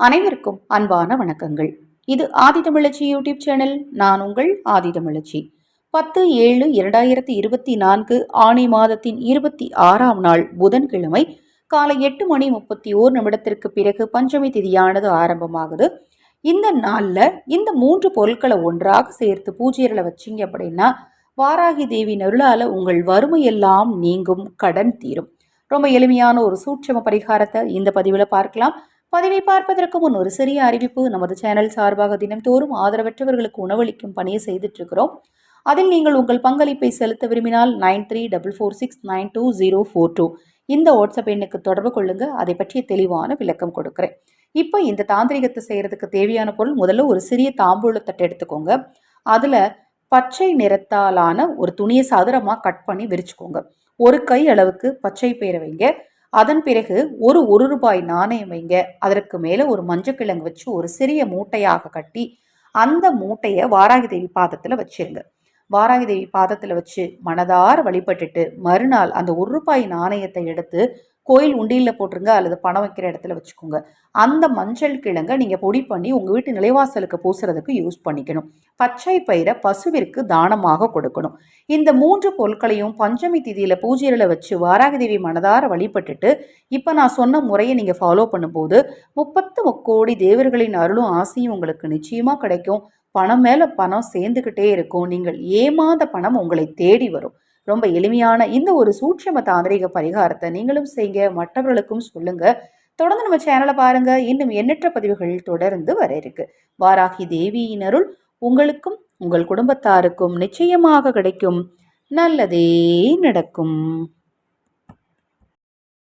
அனைவருக்கும் அன்பான வணக்கங்கள். இது ஆதிதமிழச்சி யூடியூப் சேனல் நான் உங்கள் ஆதிதமிழச்சி பத்து ஏழு இரண்டாயிரத்தி இருபத்தி நான்கு ஆணி மாதத்தின் இருபத்தி ஆறாம் நாள் புதன்கிழமை காலை எட்டு மணி முப்பத்தி ஓர் நிமிடத்திற்கு பிறகு பஞ்சமி திதியானது ஆரம்பமாகுது. இந்த நாளில் இந்த மூன்று பொருட்களை ஒன்றாக சேர்த்து பூஜைகளை வச்சிங்க அப்படின்னா வாராகி தேவி நருளால் உங்கள் வறுமையெல்லாம் நீங்கும் கடன் தீரும். ரொம்ப எளிமையான ஒரு சூட்சம பரிகாரத்தை இந்த பதிவில் பார்க்கலாம். பதிவை பார்ப்பதற்கு முன் ஒரு சிறிய அறிவிப்பு. நமது சேனல் சார்பாக தினம்தோறும் ஆதரவற்றவர்களுக்கு உணவளிக்கும் பணியை செய்துட்டு இருக்கிறோம் அதில் நீங்கள் உங்கள் பங்களிப்பை செலுத்த விரும்பினால் nine three double four six nine two zero four two இந்த வாட்ஸ்அப் எண்ணுக்கு தொடர்பு கொள்ளுங்க. அதை பற்றிய தெளிவான விளக்கம் கொடுக்குறேன். இப்போ இந்த தாந்திரிகத்தை செய்கிறதுக்கு தேவையான பொருள் முதல்ல ஒரு சிறிய தாம்பூலத்தட்டை எடுத்துக்கோங்க. அதில் பச்சை நிறத்தாலான ஒரு துணியை சதுரமாக கட் பண்ணி விரிச்சுக்கோங்க. ஒரு கை அளவுக்கு பச்சை பயிரை வைங்க. அதன் பிறகு ஒரு ஒரு ரூபாய் நாணயம் வைங்க. அதற்கு மேலே ஒரு மஞ்சக்கிழங்கு வச்சு ஒரு சிறிய மூட்டையாக கட்டி அந்த மூட்டையை வாராகி தேவி பாதத்தில் வச்சிருங்க. வாராகி தேவி பாதத்தில் வச்சு மனதார வழிபட்டுட்டு மறுநாள் அந்த ஒரு ரூபாய் நாணயத்தை எடுத்து கோயில் உண்டியில் போட்டுருங்க அல்லது பணம் வைக்கிற இடத்துல வச்சுக்கோங்க. அந்த மஞ்சள் கிழங்கை நீங்கள் பொடி பண்ணி உங்கள் வீட்டு நிலைவாசலுக்கு பூசுறதுக்கு யூஸ் பண்ணிக்கணும். பச்சை பயிரை பசுவிற்கு தானமாக கொடுக்கணும். இந்த மூன்று பொருட்களையும் பஞ்சமி திதியில் பூஜையில் வச்சு வாராகதேவி மனதார வழிபட்டுட்டு இப்போ நான் சொன்ன முறையை நீங்கள் ஃபாலோ பண்ணும்போது முப்பத்து முக்கோடி தேவர்களின் அருளும் ஆசையும் உங்களுக்கு நிச்சயமாக கிடைக்கும். பணம் மேலே பணம் சேர்ந்துக்கிட்டே இருக்கும். நீங்கள் ஏமாந்த பணம் உங்களை தேடி வரும். ரொம்ப எளிமையான இந்த ஒரு சூட்சம தாந்திரிக பரிகாரத்தை நீங்களும் செய்யுங்க மற்றவர்களுக்கும் சொல்லுங்க. தொடர்ந்து நம்ம சேனலை பாருங்க. இன்னும் எண்ணற்ற பதிவுகள் தொடர்ந்து வர இருக்கு. வாராகி தேவியினருள் உங்களுக்கும் உங்கள் குடும்பத்தாருக்கும் நிச்சயமாக கிடைக்கும். நல்லதே நடக்கும்.